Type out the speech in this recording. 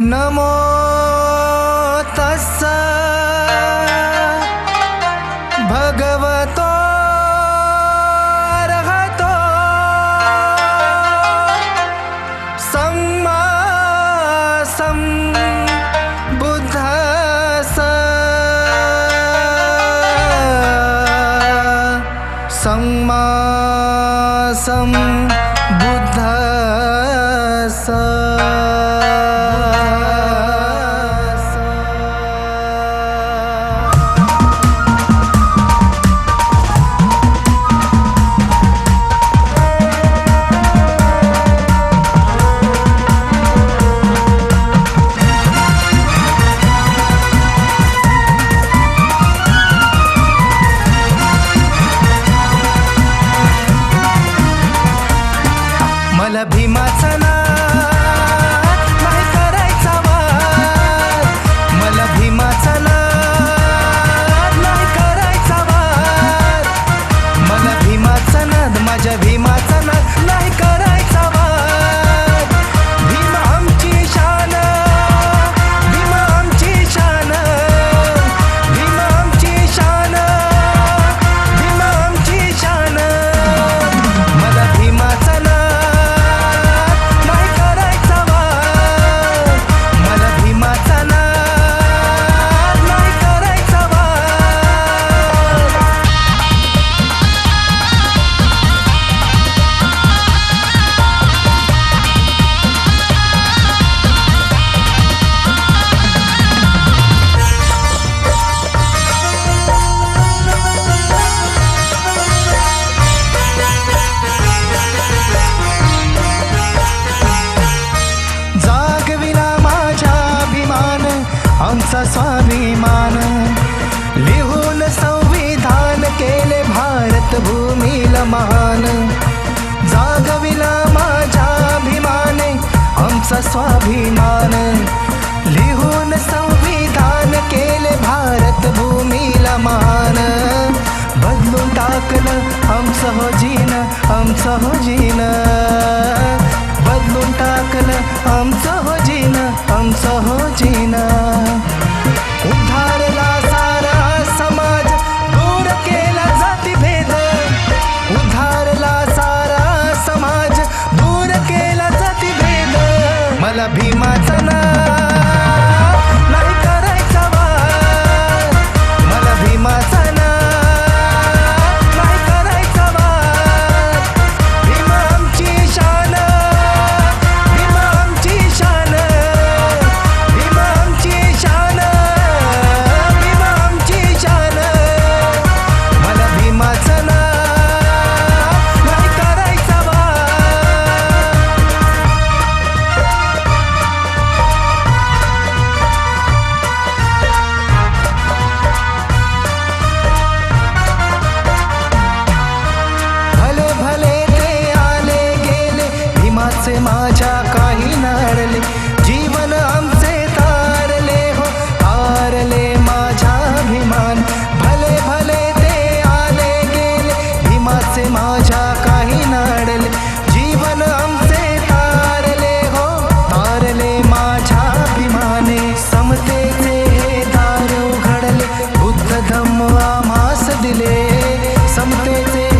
नमो तस्सा भगवतो रहतो सम्मासं बुद्धस सम्मा सं बुद्धस भीमाचा आमचा स्वाभिमान. लिहून संविधान केले भारत भूमीला महान. जागविला माझ्या अभिमाने आमचा स्वाभिमान. लिहून संविधान केले भारत भूमीला महान. बदलून टाकलं आमचं हो जीन आमचं हो जीन. अभिमान आमास दिले समते ते